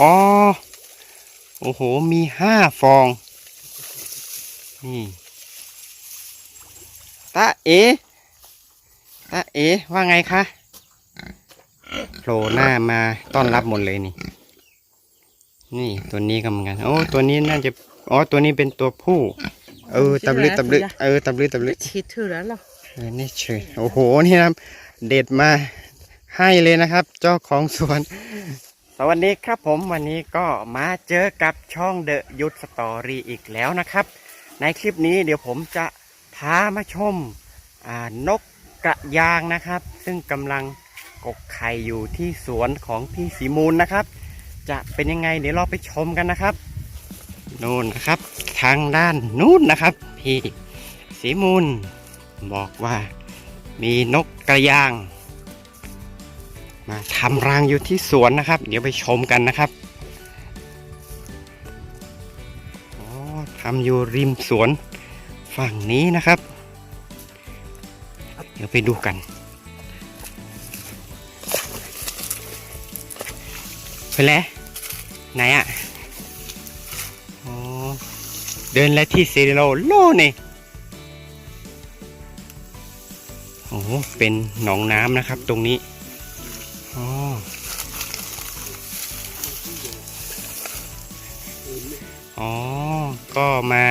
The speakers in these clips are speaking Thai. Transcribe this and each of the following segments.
อ๋อ โอ้โห มีห้าฟอง นี่ตาเอตาเอ ว่าไงคะโผล่หน้ามาต้อนรับหมดเลยนี่ นี่ตัวนี้ก็เหมือนกัน โอ้ ตัวนี้น่าจะ อ๋อ ตัวนี้เป็นตัวผู้ เออ ตับลึกตับลึกเออ ตับลึกตับลึกคิดถึงแล้วเหรอเออนี่เฉยโอ้โห นี่นะเด็ดมาให้เลยนะครับ เจ้าของสวน สวัสดีครับผมวันนี้ก็มาเจอกับช่องเดอะยุทธสตอรี่อีกแล้วนะครับ ในคลิปนี้เดี๋ยวผมจะพามาชมนกกระยางนะครับ ซึ่งกำลังกกไข่อยู่ที่สวนของพี่สีมูลนะครับ จะเป็นยังไงเดี๋ยวเราไปชมกันนะครับนู่นนะครับ ทางด้านนู้นนะครับ พี่สีมูลบอกว่ามีนกกระยาง มาทำรังอยู่ที่สวนนะครับ เดี๋ยวไปชมกันนะครับอ๋อทำอยู่ริมสวนฝั่งนี้นะครับ เดี๋ยวไปดูกันไปแล้วไหนอะอ๋อเดินแล้วที่เซโรโลนี่โอ้เป็นหนองน้ำนะครับตรงนี้ อ๋ออ๋อ ก็มา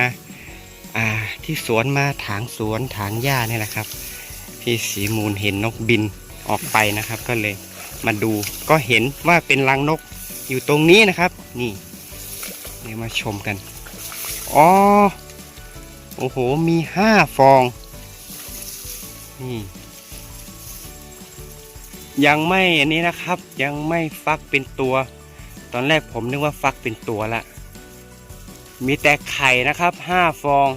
อ่า ที่สวนมาถางสวนถางหญ้านี่แหละครับ พี่สีมูลเห็นนกบินออกไปนะครับ ก็เลยมาดู ก็เห็นว่าเป็นรังนกอยู่ตรงนี้นะครับ นี่ เดี๋ยวมาชมกัน อ๋อ โอ้โห มีห้าฟอง นี่ ยังไม่อันนี้นะครับ ยังไม่ฟักเป็นตัว ตอนแรกผมนึกว่าฟักเป็นตัวละ มีแต่ไข่นะครับห้าฟอง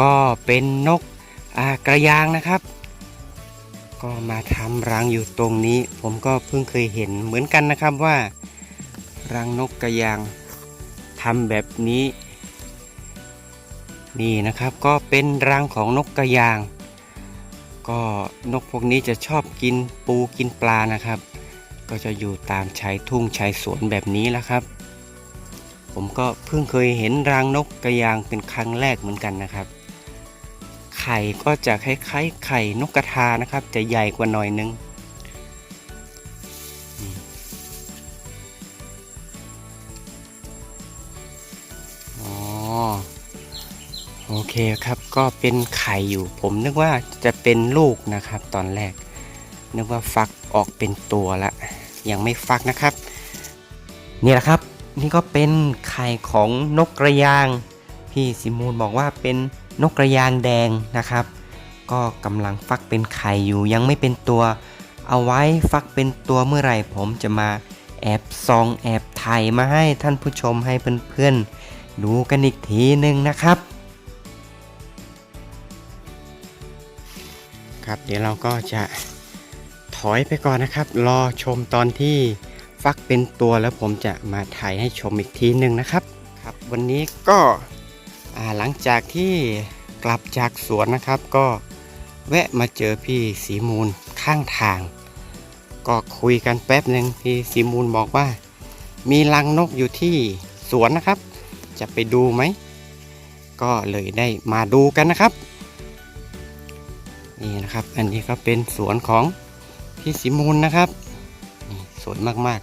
ก็เป็นนกกระยางนะครับ ก็มาทำรังอยู่ตรงนี้ ผมก็เพิ่งเคยเห็นเหมือนกันนะครับว่า รังนกกระยาง ทำแบบนี้ นี่นะครับก็เป็นรังของนกกระยาง ก็นกพวกนี้จะชอบกินปูกินปลานะครับ ก็จะอยู่ตามชายทุ่งชายสวนแบบนี้แหละครับ ผมก็เพิ่งเคยเห็นรังนกกระยางเป็นครั้งแรกเหมือนกันนะครับ ไข่ก็จะคล้ายๆไข่นกกระทานะครับ จะใหญ่กว่าหน่อยนึง เคครับก็เป็นไข่อยู่ ผมนึกว่าจะเป็นลูกนะครับ ตอนแรก นึกว่าฟักออกเป็นตัวละ ยังไม่ฟักนะครับ นี่แหละครับ นี่ก็เป็นไข่ของนกกระยาง พี่ซิมูลบอกว่าเป็นนกกระยางแดงนะครับ ก็กำลังฟักเป็นไข่อยู่ยังไม่เป็นตัว เอาไว้ฟักเป็นตัวเมื่อไหร่ ผมจะมาแอบซองแอบถ่ายมาให้ท่านผู้ชมให้เพื่อนๆดูกันอีกทีหนึ่งนะครับ ครับ เดี๋ยวเราก็จะถอยไปก่อนนะครับ รอชมตอนที่ฟักเป็นตัวแล้วผมจะมาถ่ายให้ชมอีกทีหนึ่งนะครับครับ วันนี้ก็อ่าหลังจากที่กลับจากสวนนะครับ ก็แวะมาเจอพี่สีมูลข้างทาง ก็คุยกันแป๊บหนึ่งพี่สีมูลบอกว่า มีรังนกอยู่ที่สวนนะครับ จะไปดูไหมก็เลยได้มาดูกันนะครับ นี่นะครับ อันนี้ก็เป็นสวนของพี่สิมูลนะครับนี่สวยมาก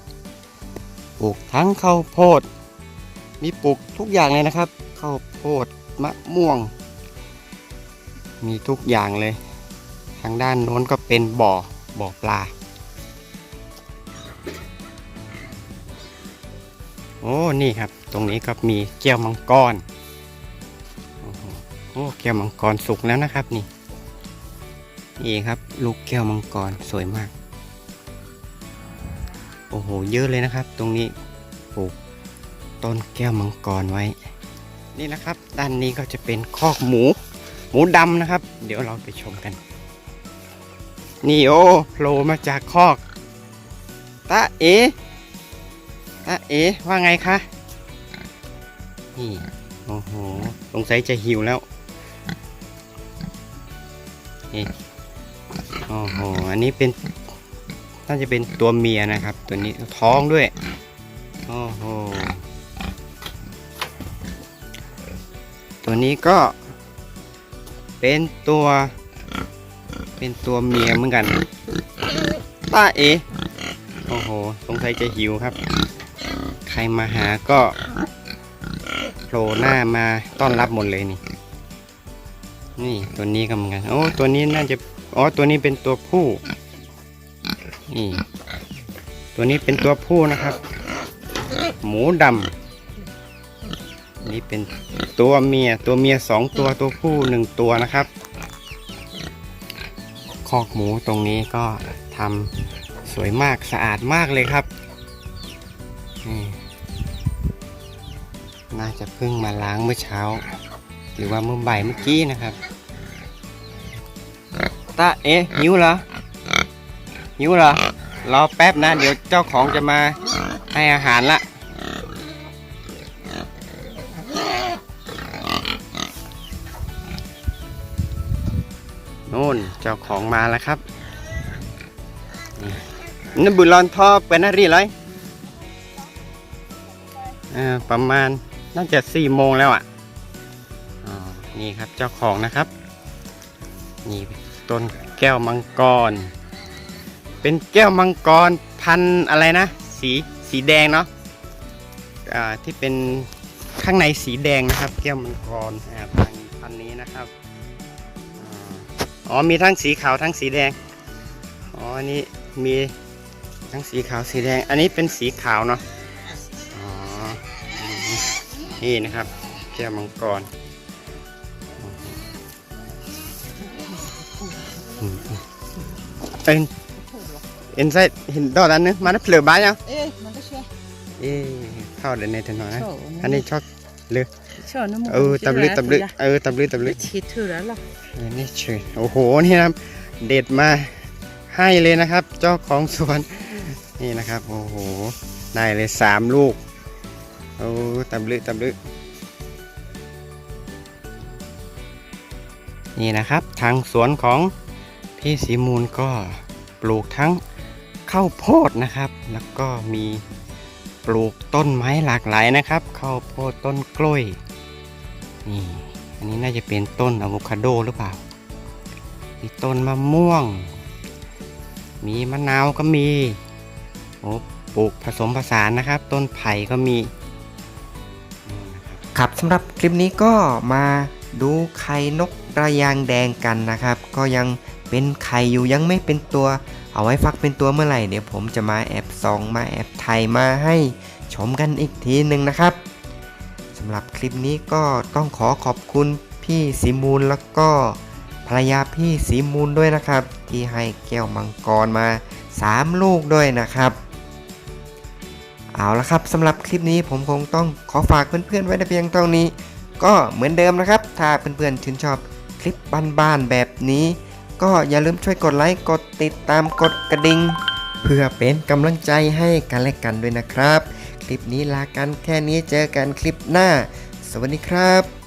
ๆ ปลูกทั้งข้าวโพด มีปลูกทุกอย่างเลยนะครับข้าวโพดมะม่วง มีทุกอย่างเลย ทางด้านโน้นก็เป็นบ่อบ่อปลา โอ้นี่ครับ ตรงนี้ก็มีแก้วมังกรโอ้โหโอ้แก้วมังกรสุกแล้วนะครับนี่ นี่ครับ ลูกแก้วมังกรสวยมาก โอ้โห เยอะเลยนะครับ ตรงนี้ปลูกต้นแก้วมังกรไว้ นี่นะครับ ด้านนี้ก็จะเป็นคอกหมู หมูดำนะครับ เดี๋ยวเราไปชมกัน นี่โอ้โผล่มาจากคอกตาเอตาเอว่าไงคะ นี่ โอ้โห สงสัยจะหิวแล้วนี่ โอ้โห อันนี้เป็นน่าจะเป็นตัวเมียนะครับ ตัวนี้ท้องด้วย โอ้โห ตัวนี้ก็เป็นตัว เป็นตัวเมียเหมือนกันตาเอ โอ้โห สงสัยจะหิวครับ ใครมาหาก็โผล่หน้ามาต้อนรับหมดเลยนี่ นี่ตัวนี้ก็เหมือนกัน โอ้ ตัวนี้น่าจะ อ๋อตัวนี้เป็นตัวผู้นี่ตัวนี้เป็นตัวผู้นะครับ หมูดำนี่เป็นตัวเมียตัวเมียสองตัวตัวผู้หนึ่งตัวนะครับคอกหมูตรงนี้ก็ทำสวยมากสะอาดมากเลยครับนี่น่าจะเพิ่งมาล้างเมื่อเช้า หรือว่าเมื่อบ่ายเมื่อกี้นะครับ ตาเอ๊ะหิวเหรอหิวเหรอรอแป๊บนะ เดี๋ยวเจ้าของจะมาให้อาหารละนู่นเจ้าของมาแล้วครับนี่นบุรอนทอเป็นอะไรเลยอ่าประมาณน่าจะสี่โมงแล้วอะนี่ครับเจ้าของนะครับ นี่ ต้นแก้วมังกร เป็นแก้วมังกรพันอะไรนะ สีสีแดงเนาะที่เป็นข้างในสีแดงนะครับ แก้วมังกรพันพันนี้นะครับอ๋อมีทั้งสีขาวทั้งสีแดงอ๋ออันนี้มีทั้งสีขาวสีแดง อันนี้เป็นสีขาวเนาะอ๋อนี่นะครับ แก้วมังกร เอ็นเอ็นไซเห็นดอกอันนึงมาแล้วเปลือกบ้านยัง Eh, man kan köra. เอ๊ะเข้าเดินในถนนนะ Så, อันนี้ชอบ Kör nu เออตำลึกตำลึกเออตำลึกตำลึก Shit, hur är det? เออนี่เฉยโอ้โหนี่นะครับเด็ดมาให้เลยนะครับ เจ้าของสวน นี่นะครับ โอ้โห ได้เลยสามลูก โอ้ตำลึกตำลึกนี่นะครับ ทางสวนของ พี่สีมูลก็ปลูกทั้งข้าวโพดนะครับ แล้วก็มีปลูกต้นไม้หลากหลายนะครับข้าวโพดต้นกล้วยนี่อันนี้น่าจะเป็นต้นอะโวคาโดหรือเปล่า มีต้นมะม่วง มีมะนาวก็มีโอ้ปลูกผสมผสานนะครับ ต้นไผ่ก็มี ครับสำหรับคลิปนี้ก็มาดูไข่นกระยางแดงกันนะครับ ก็ยัง เป็นไข่อยู่ยังไม่เป็นตัว เอาไว้ฟักเป็นตัวเมื่อไหร่เดี๋ยวผมจะมาแอบส่องมาแอบไทยมาให้ชมกันอีกทีหนึ่งนะครับสำหรับคลิปนี้ก็ต้องขอขอบคุณพี่สีมูลแล้วก็ภรรยาพี่สีมูลด้วยนะครับ ที่ให้แก้วมังกรมา 3 ลูกด้วยนะครับเอาละครับสำหรับคลิปนี้ผมคงต้องขอฝากเพื่อนๆไว้เพียงเท่านี้ ก็เหมือนเดิมนะครับ ถ้าเพื่อนๆชื่นชอบคลิปบ้านๆแบบนี้ ก็อย่าลืมช่วยกดไลค์กดติดตามกดกระดิ่งเพื่อเป็นกำลังใจให้กันและกันด้วยนะครับ คลิปนี้ลากันแค่นี้เจอกันคลิปหน้า สวัสดีครับ